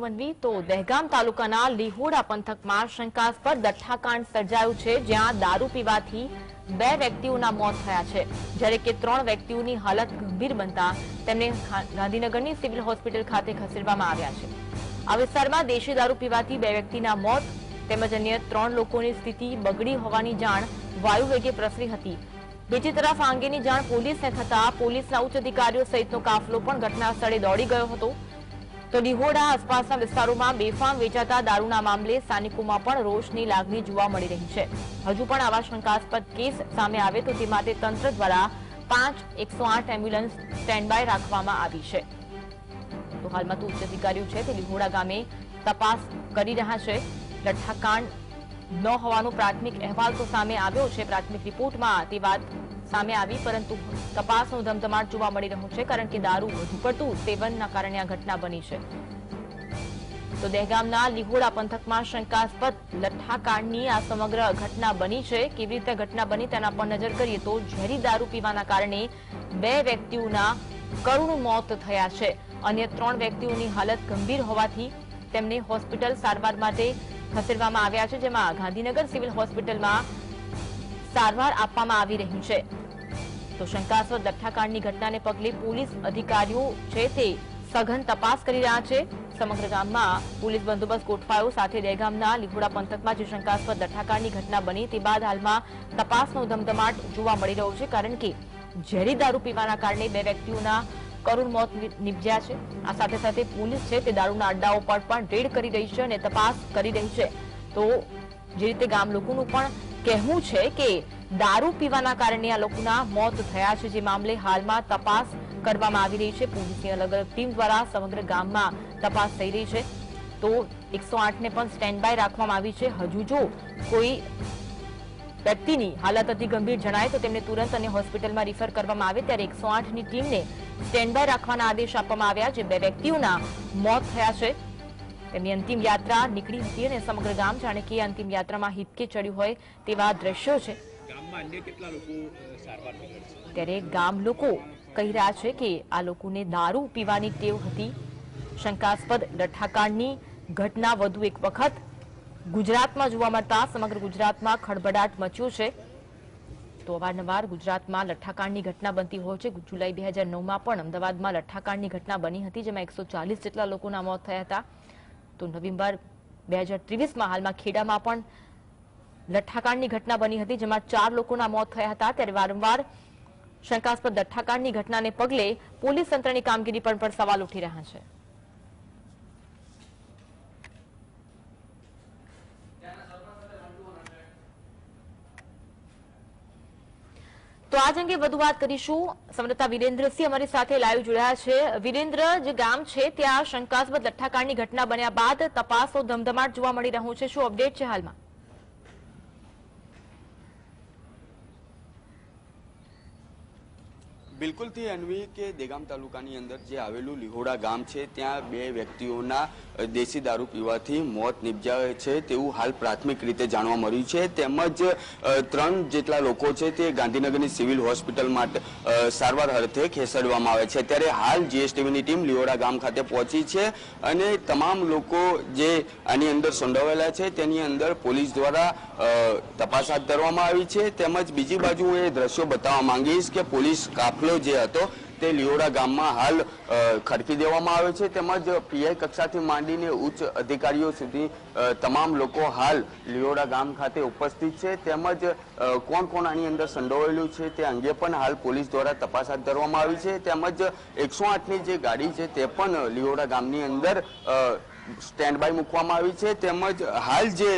વનવી તો દહેગામ તાલુકાના લીહોડા પંથકમાં શંકાસ્પદ દઠ્ઠાકાંડ સર્જાયું છે, જ્યાં દારૂ પીવાથી બે વ્યક્તિઓના મોત થયા છે. જ્યારે કે ત્રણ વ્યક્તિઓની હાલત ગંભીર બનતા તેમને ગાંધીનગરની સિવિલ હોસ્પિટલ ખાતે ખસેડવામાં આવ્યા છે. આ વિસ્તારમાં દેશી દારૂ પીવાથી બે વ્યક્તિના મોત તેમજ અન્ય ત્રણ લોકોની સ્થિતિ બગડી હોવાની જાણ વાયુવેગે પ્રસરી હતી. બીજી તરફ આ અંગેની જાણ પોલીસને થતા પોલીસના ઉચ્ચ અધિકારીઓ સહિતનો કાફલો પણ ઘટના સ્થળે દોડી ગયો હતો. તો ડિહોડા આસપાસના વિસ્તારોમાં બેફામ વેચાતા દારૂના મામલે સ્થાનિકોમાં પણ રોષની લાગણી જોવા મળી રહી છે. હજુ પણ આવા શંકાસ્પદ કેસ સામે આવે તો તે માટે તંત્ર દ્વારા પાંચ એકસો આઠ એમ્બ્યુલન્સ સ્ટેન્ડ બાય રાખવામાં આવી છે. તો હાલમાં તો ઉચ્ચ અધિકારીઓ છે તે ડિહોડા ગામે તપાસ કરી રહ્યા છે. લઠ્ઠાકાંડ ન હોવાનો પ્રાથમિક અહેવાલ તો સામે આવ્યો છે. પ્રાથમિક રિપોર્ટમાં તે વાત સામે આવી, પરંતુ તપાસનો ધમધમાટ જોવા મળી રહ્યો છે કારણ કે દારૂ વધુ પડતું સેવનના કારણે આ ઘટના બની છે. તો દહેગામના લીહોડા પંથકમાં શંકાસ્પદ લઠ્ઠાકાંડની આ સમગ્ર ઘટના બની છે. કેવી રીતે ઘટના બની તેના પર નજર કરીએ તો ઝેરી દારૂ પીવાના કારણે બે વ્યક્તિઓના કરુણ મોત થયા છે. અન્ય ત્રણ વ્યક્તિઓની હાલત ગંભીર હોવાથી તેમને હોસ્પિટલ સારવાર માટે ખસેડવામાં આવ્યા છે, જેમાં ગાંધીનગર સિવિલ હોસ્પિટલમાં સારવાર આપવામાં આવી રહી છે. તો શંકાસ્પદ લઠ્ઠાકાંડની ઘટનાને પગલે પોલીસ અધિકારીઓ છે તે સઘન તપાસ કરી રહ્યા છે. સમગ્ર ગામમાં પોલીસ બંદોબસ્ત ગોઠવાયો સાથે દહેગામના લીઘોડા પંથકમાં જે શંકાસ્પદ લઠ્ઠાકાંડની ઘટના બની તે બાદ હાલમાં તપાસનો ધમધમાટ જોવા મળી રહ્યો છે. કારણ કે ઝેરી દારૂ પીવાના કારણે બે વ્યક્તિઓના કરુણ મોત નિપજ્યા છે. આ સાથે સાથે પોલીસ છે તે દારૂના અડ્ડાઓ પર પણ રેડ કરી રહી છે અને તપાસ કરી રહી છે. તો જે રીતે ગામ લોકોનું પણ કહેવું છે કે દારૂ પીવાના કારણે આ લોકોના મોત થયા છે. જે મામલે હાલમાં તપાસ કરવામાં આવી રહી છે. પોલીસની અલગ અલગ ટીમ દ્વારા સમગ્ર ગામમાં તપાસ થઈ રહી છે. તો એકસો ને પણ સ્ટેન્ડ બાય રાખવામાં આવી છે. હજુ જો કોઈ વ્યક્તિની હાલત અતિ ગંભીર જણાય તો તેમને તુરંત અને હોસ્પિટલમાં રિફર કરવામાં આવે. ત્યારે એકસો આઠની ટીમને સ્ટેન્ડ બાય રાખવાના આદેશ આપવામાં આવ્યા જે બે વ્યક્તિઓના મોત થયા છે. તેમની અંતિમ યાત્રા નીકળી હતી અને સમગ્ર ગામ જાણે કે અંતિમ યાત્રામાં હિપકે ચડ્યું હોય તેવા દ્રશ્યો છે. ત્યારે ગામ લોકો કહી રહ્યા છે કે આ લોકોને દારૂ પીવાની ટેવ હતી. શંકાસ્પદ લઠ્ઠાકાંડની ઘટના વધુ એક વખત ગુજરાતમાં જોવા મળતા સમગ્ર ગુજરાતમાં ખળભળાટ મચ્યો છે. તો અવારનવાર ગુજરાતમાં લઠ્ઠાકાંડની ઘટના બનતી હોય છે. જુલાઈ બે હજાર નવમાં પણ અમદાવાદમાં લઠ્ઠાકાંડની ઘટના બની હતી, જેમાં એકસો ચાલીસ જેટલા લોકોના મોત થયા હતા. તો નવેમ્બર બે હજાર ત્રેવીસમાં હાલમાં ખેડામાં પણ લઠ્ઠાકાંડની ઘટના બની હતી, જેમાં ચાર લોકોના મોત થયા હતા. ત્યારે વારંવાર શંકાસ્પદ લઠ્ઠાકાંડની ઘટનાને પગલે પોલીસ તંત્રની કામગીરી પર પણ સવાલ ઉઠી રહ્યા છે. તો આજ અંગે વધુ વાત કરીશું. સમરતા વિરેન્દ્રસિંહ અમારી સાથે લાઈવ જોડાયા છે. વિરેન્દ્ર, જે ગામ છે, ત્યાં શંકાસ્પદ લઠ્ઠાકાંડની ઘટના બન્યા બાદ તપાસનો ધમધમાટ જોવા મળી રહ્યો છે. શું અપડેટ છે હાલમાં? બિલકુલથી અન્વી કે દેગામ તાલુકાની અંદર જે આવેલું લીહોડા ગામ છે, ત્યાં બે વ્યક્તિઓના દેશી દારૂ પીવાથી મોત નિપજાવે છે તેવું હાલ પ્રાથમિક રીતે જાણવા મળ્યું છે. તેમજ ત્રણ જેટલા લોકો છે તે ગાંધીનગરની સિવિલ હોસ્પિટલ માટે સારવાર અર્થે ખસેડવામાં આવે છે. ત્યારે હાલ જીએસટીવીની ટીમ લીહોડા ગામ ખાતે પહોંચી છે અને તમામ લોકો જે આની અંદર સંડોવાયેલા છે તેની અંદર પોલીસ દ્વારા તપાસ હાથ ધરવામાં આવી છે. તેમજ બીજી બાજુ હું એ દ્રશ્યો બતાવવા માંગીશ કે પોલીસ કાફલો જે હતો તે લિયોડા ગામમાં હાલ ખડકી દેવામાં આવે છે. તેમજ પીઆઈ કક્ષાથી માંડીને ઉચ્ચ અધિકારીઓ સુધી તમામ લોકો હાલ લિયોડા ગામ ખાતે ઉપસ્થિત છે. તેમજ કોણ કોણ આની અંદર સંડોવાયેલું છે તે અંગે પણ હાલ પોલીસ દ્વારા તપાસ હાથ ધરવામાં આવી છે. તેમજ એકસો આઠની જે ગાડી છે તે પણ લિયોડા ગામની અંદર સ્ટેન્ડ બાય મૂકવામાં આવી છે. તેમજ હાલ જે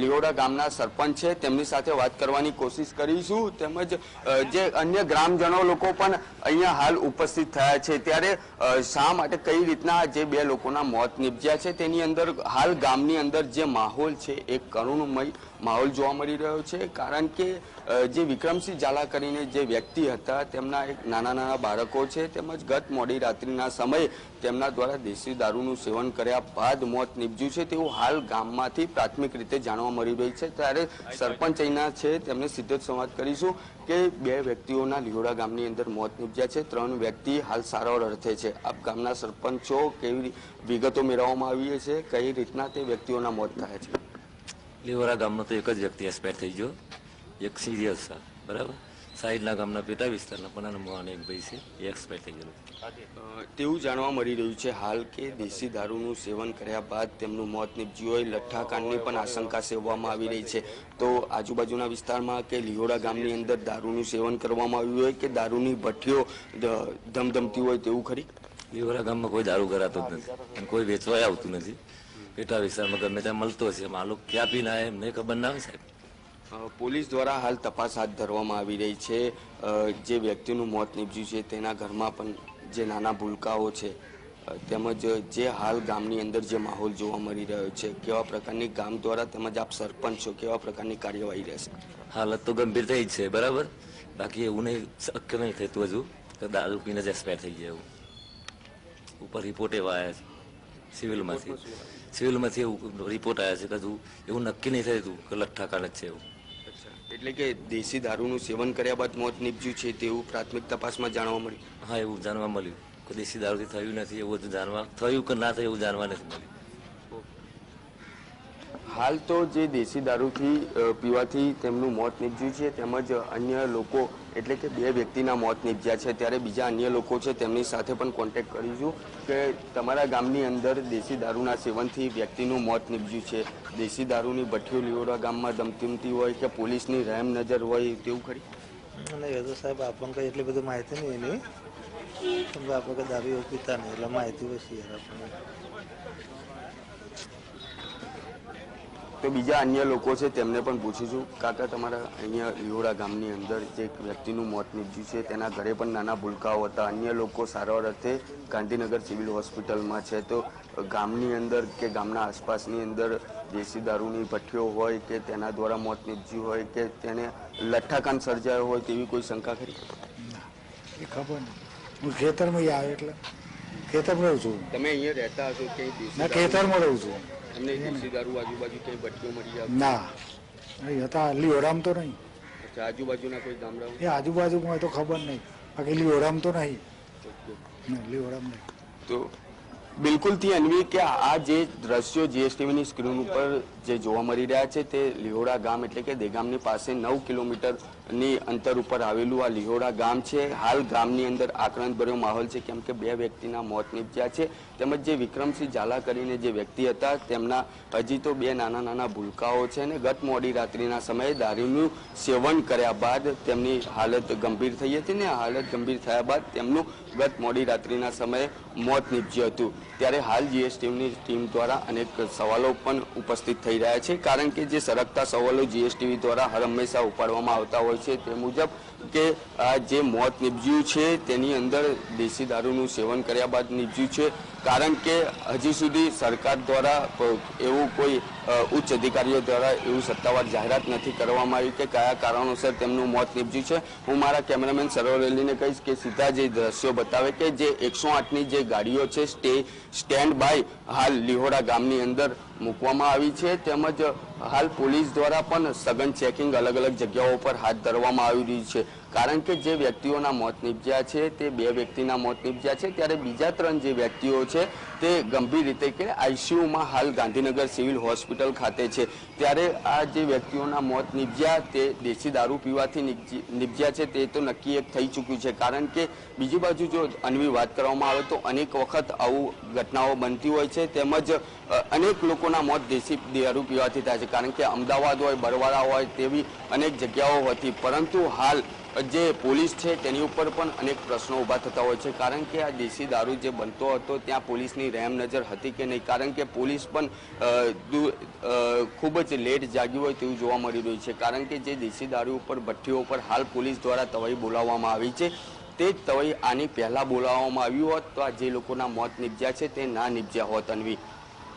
લીઓડા ગામના સરપંચ છે, તેમની સાથે વાત કરવાની કોશિશ કરીશું. તેમજ જે અન્ય ગ્રામજનો લોકો પણ અહીંયા હાલ ઉપસ્થિત થયા છે. ત્યારે શા માટે કઈ રીતના જે બે લોકોના મોત નિપજ્યા છે, તેની અંદર હાલ ગામની અંદર જે માહોલ છે, એ કરુણમય માહોલ જોવા મળી રહ્યો છે. કારણ કે જે વિક્રમસિંહ ઝાલા કરીને જે વ્યક્તિ હતા, તેમના એક નાના નાના બાળકો છે, તેમજ ગત મોડી રાત્રિના સમયે તેમના દ્વારા દેશી દારૂનું સેવન કર્યા બાદ મોત નીપજ્યું છે. તેવું હાલ ગામમાંથી પ્રાથમિક રીતે જાણવા મળી રહ્યું છે. ત્યારે સરપંચ અહીંના છે, તેમને સીધો જ સંવાદ કરીશું કે બે વ્યક્તિઓના લીહોડા ગામની અંદર મોત નીપજ્યા છે. ત્રણ વ્યક્તિ હાલ સારવાર અર્થે છે. આપ ગામના સરપંચો કેવી વિગતો મેળવવામાં આવી છે કઈ રીતના તે વ્યક્તિઓના મોત થયા છે? લીવરા ગામનો તો એક જ વ્યક્તિ એક્સપાયર થઈ ગયો. એક સિરિયસ છે બરાબર? સાઈડના ગામના પેટા વિસ્તારના પણ મોહન એક ભાઈ છે એ એક્સપાયર થઈ ગયો તેવું જાણવા મળી રહ્યું છે હાલ કે દેશી દારૂનું સેવન કર્યા બાદ તેમનું મોત નીપજ્યું હોય લઠ્ઠાકાંડની પણ આશંકા સેવવામાં આવી રહી છે. તો આજુબાજુના વિસ્તારમાં કે લીહોડા ગામની અંદર દારૂનું સેવન કરવામાં આવ્યું હોય કે દારૂની ભઠ્ઠીઓ ધમધમતી હોય તેવું ખરી? લીવરા ગામમાં કોઈ દારૂ કરાતો જ નથી. અને કોઈ વેચવાય આવતું નથી. પેટા વિસ્તારમાં ગમે ત્યાં મળતો હશે. એમાં ક્યાં પીને આવે એમને ખબર ના હોય સાહેબ. પોલીસ દ્વારા હાલ તપાસ હાથ ધરવામાં આવી રહી છે. જે વ્યક્તિનું મોત નીપજ્યું છે તેના ઘરમાં પણ જે નાના ભૂલકાઓ છે તેમજ જે હાલ ગામની અંદર જે માહોલ જોવા મળી રહ્યો છે કેવા પ્રકારની ગામ દ્વારા તેમજ આપ સરપંચ છો કેવા પ્રકારની કાર્યવાહી રહેશે? હાલત તો ગંભીર થઈ જ છે બરાબર? બાકી એવું નહીં શક્ય નહીં થતું હજુ કે દારૂ પીને જ એક્સપાયર થઈ જાય એવું. ઉપર રિપોર્ટ એવા આવ્યા છે સિવિલમાંથી. સિવિલમાંથી એવું રિપોર્ટ આવ્યા છે કે હજુ એવું નક્કી નહીં થયું કે લઠ્ઠાકાંડ જ છે એવું. એટલે કે દેશી દારૂનું સેવન કર્યા બાદ મોત નીપજ્યું છે તેવું પ્રાથમિક તપાસમાં જાણવા મળ્યું? હા એવું જાણવા મળ્યું. કે દેશી દારૂથી થયું નથી એવું બધું જાણવા. થયું કે ના થયું એવું જાણવા નથી મળ્યું. હાલ તો જે દેશી દારૂથી પીવાથી તેમનું મોત નીપજ્યું છે તેમજ અન્ય લોકો એટલે કે બે વ્યક્તિના મોત નીપજ્યા છે. ત્યારે બીજા અન્ય લોકો છે, તેમની સાથે પણ કોન્ટેક્ટ કરીશું કે તમારા ગામની અંદર દેશી દારૂના સેવનથી વ્યક્તિનું મોત નીપજ્યું છે. દેશી દારૂની ભઠ્ઠીઓ લીઓડા ગામમાં ધમધમતી હોય કે પોલીસની રહેમ નજર હોય તેવું ખરી? અને તો સાહેબ આપણને કંઈ એટલી બધી માહિતી નહીં એની. આપણે કંઈ દારૂ પીતા નહીં, એટલે માહિતી હોય યાર આપણને. તો બીજા અન્ય લોકો છે તેમને પણ પૂછીશું કાકા તમારા અહીંયા લીહોડા ગામની અંદર જે એક વ્યક્તિનું મોત નીપજ્યું છે તેના ઘરે પણ નાના ભૂલકાઓ હતા. અન્ય લોકો સારવાર અર્થે ગાંધીનગર સિવિલ હોસ્પિટલમાં છે. તો ગામની અંદર કે ગામના આસપાસની અંદર દેશી દારૂની ભઠ્ઠીઓ હોય કે તેના દ્વારા મોત નીપજ્યું હોય કે તેને લઠ્ઠાકાંડ સર્જાયો હોય તેવી કોઈ શંકા ખરી? એ ખબર નહીં. હું ખેતરમાં આવ્યો એટલે ખેતરમાં રહું છું. તમે અહીંયા રહેતા હશો કે ખેતરમાં રહું છું. તમને દેશી દારૂ આજુબાજુ ક્યાંય ભઠ્ઠીઓ મળી જાય? ના. અહીં હતા લીઓરામ તો નહીં. અચ્છા આજુબાજુના કોઈ ગામડાઓ એ આજુબાજુમાં તો ખબર નહીં. બાકી લીઓરામ તો નહીં. ના લીઓરામ નહીં. તો બિલકુલથી અન્વી કે આ જે દ્રશ્યો જીએસટીવીની સ્ક્રીન ઉપર જે જોવા મળી રહ્યા છે તે લીહોડા ગામ એટલે કે દેગામની પાસે નવ કિલોમીટરની અંતર ઉપર આવેલું આ લીહોડા ગામ છે. હાલ ગામની અંદર આક્રંદભર્યો માહોલ છે, કેમ કે બે વ્યક્તિના મોત નીપજ્યા છે. તેમજ જે વિક્રમસિંહ ઝાલા કરીને જે વ્યક્તિ હતા, તેમના હજી તો બે નાના નાના ભૂલકાઓ છે અને ગત મોડી રાત્રિના સમયે દારૂનું સેવન કર્યા બાદ તેમની હાલત ગંભીર થઈ હતી ને હાલત ગંભીર થયા બાદ તેમનું ગત મોડી રાત્રિના સમયે મોત નીપજ્યું હતું. ત્યારે હાલ જીએસટીની ટીમ દ્વારા અનેક સવાલો પણ ઉપસ્થિત થઈ રહ્યા છે. કારણ કે જે સરકતા સવાલો જીએસટીવી દ્વારા હર હંમેશા ઉપાડવામાં આવતા હોય છે, તે મુજબ કે જે મોત નીપજ્યું છે, તેની અંદર દેશી દારૂનું સેવન કર્યા બાદ નિપજ્યું છે. કારણ કે હજી સુધી સરકાર દ્વારા એવું કોઈ ઉચ્ચ અધિકારીઓ દ્વારા એવું સત્તાવાર જાહેરાત નથી કરવામાં આવી કે કયા કારણોસર તેમનું મોત નીપજ્યું છે. હું મારા કેમેરામેન સરોવરેલીને કહીશ કે સીધા જે દ્રશ્યો બતાવે કે જે એકસો આઠની જે ગાડીઓ છે, સ્ટે સ્ટેન્ડ બાય હાલ લિહોરા ગામની અંદર મૂકવામાં આવી છે. તેમજ હાલ પોલીસ દ્વારા પણ સઘન ચેકિંગ અલગ અલગ જગ્યાઓ પર હાથ ધરવામાં આવી રહ્યું છે. કારણ કે જે વ્યક્તિઓના મોત નીપજ્યા છે તે બે વ્યક્તિના મોત નીપજ્યા છે. ત્યારે બીજા ત્રણ જે વ્યક્તિઓ છે તે ગંભીર રીતે કે આઈસીયુમાં હાલ ગાંધીનગર સિવિલ હોસ્પિટલ ખાતે છે. ત્યારે આ જે વ્યક્તિઓના મોત નીપજ્યા તે દેશી દારૂ પીવાથી નિપજ્યા છે તે તો નક્કી એક થઈ ચૂક્યું છે. કારણ કે બીજી બાજુ જો અન્વી વાત કરવામાં આવે તો અનેક વખત આવું ઘટનાઓ બનતી હોય છે. તેમજ અનેક લોકોના મોત દેશી દારૂ પીવાથી થાય છે. કારણ કે અમદાવાદ હોય, બરવાળા હોય તેવી અનેક જગ્યાઓ હતી. પરંતુ હાલ જે પોલીસ છે તેની ઉપર પણ અનેક પ્રશ્નો ઊભા થતા હોય છે. કારણ કે આ દેશી દારૂ જે બનતો હતો, ત્યાં પોલીસની રેમ નજર હતી કે નહીં. કારણ કે પોલીસ પણ ખૂબ જ લેટ જાગી હોય તેવું જોવા મળી રહ્યું છે. કારણ કે જે દેશી દારૂ ઉપર, ભઠ્ઠીઓ ઉપર હાલ પોલીસ દ્વારા તવાઈ બોલાવવામાં આવી છે. તે જ તવાઈ આની પહેલાં બોલાવવામાં આવ્યું હોત તો આ જે લોકોના મોત નિપજ્યા છે તે ના નિપજ્યા હોત, અનવી.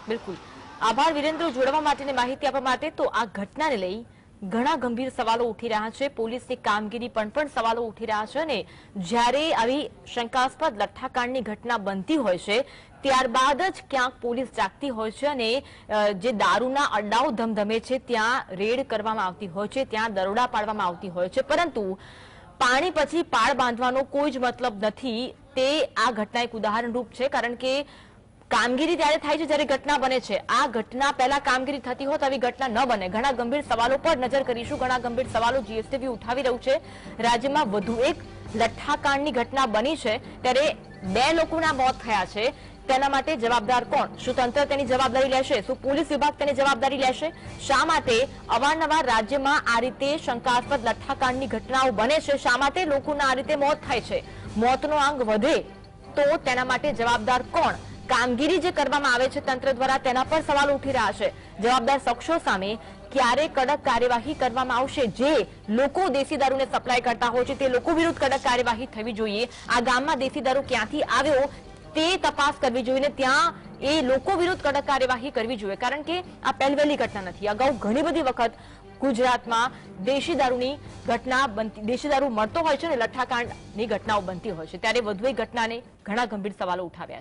બિલકુલ. આભાર, વિરેન્દ્ર. જોડવા માટેની માહિતી આપવા માટે તો આ ઘટનાને લઈ ઘણા ગંભીર સવાલો ઉઠી રહ્યા છે. પોલીસની કામગીરી પણ પણ સવાલો ઉઠી રહ્યા છે અને જ્યારે આવી શંકાસ્પદ લઠ્ઠાકાંડની ઘટના બનતી હોય છે, ત્યારબાદ જ ક્યાંક પોલીસ જાગતી હોય છે અને જે દારૂના અડ્ડાઓ ધમધમે છે, ત્યાં રેડ કરવામાં આવતી હોય છે, ત્યાં દરોડા પાડવામાં આવતી હોય છે. પરંતુ પાણી પછી પાળ બાંધવાનો કોઈ જ મતલબ નથી. તે આ ઘટના એક ઉદાહરણરૂપ છે, કારણ કે કામગીરી ત્યારે થાય છે જ્યારે ઘટના બને છે. આ ઘટના પહેલા કામગીરી થતી હોત, આવી ઘટના ન બને. ઘણા ગંભીર સવાલો પર નજર કરીશું. ઘણા ગંભીર સવાલો જીએસટીવી ઉઠાવી રહ્યું છે. રાજ્યમાં વધુ એક લઠ્ઠાકાંડની ઘટના બની છે. ત્યારે બે લોકોના મોત થયા છે. તેના માટે જવાબદાર કોણ? શું તંત્ર તેની જવાબદારી લેશે? શું પોલીસ વિભાગ તેની જવાબદારી લેશે? શા માટે અવારનવાર રાજ્યમાં આ રીતે શંકાસ્પદ લઠ્ઠાકાંડની ઘટનાઓ બને છે? શા માટે લોકોના આ રીતે મોત થાય છે? મોતનો આંક વધે તો તેના માટે જવાબદાર કોણ? કામગીરી જે કરવામાં આવે છે તંત્ર દ્વારા તેના પર સવાલ ઉઠી રહ્યા છે. જવાબદાર શખ્સો સામે ક્યારે કડક કાર્યવાહી કરવામાં આવશે? જે લોકો દેશી દારૂને સપ્લાય કરતા હોય છે, તે લોકો વિરુદ્ધ કડક કાર્યવાહી થવી જોઈએ. આ ગામમાં દેશી દારૂ ક્યાંથી આવ્યો, તે તપાસ કરવી જોઈએ ને ત્યાં એ લોકો વિરુદ્ધ કડક કાર્યવાહી કરવી જોઈએ. કારણ કે આ પહેલવેલી ઘટના નથી. અગાઉ ઘણી બધી વખત ગુજરાતમાં દેશી દારૂની ઘટના બનતી, દેશી દારૂ મળતો હોય છે ને, લઠ્ઠાકાંડની ઘટનાઓ બનતી હોય છે. ત્યારે વધુ એક ઘટનાને ઘણા ગંભીર સવાલો ઉઠાવ્યા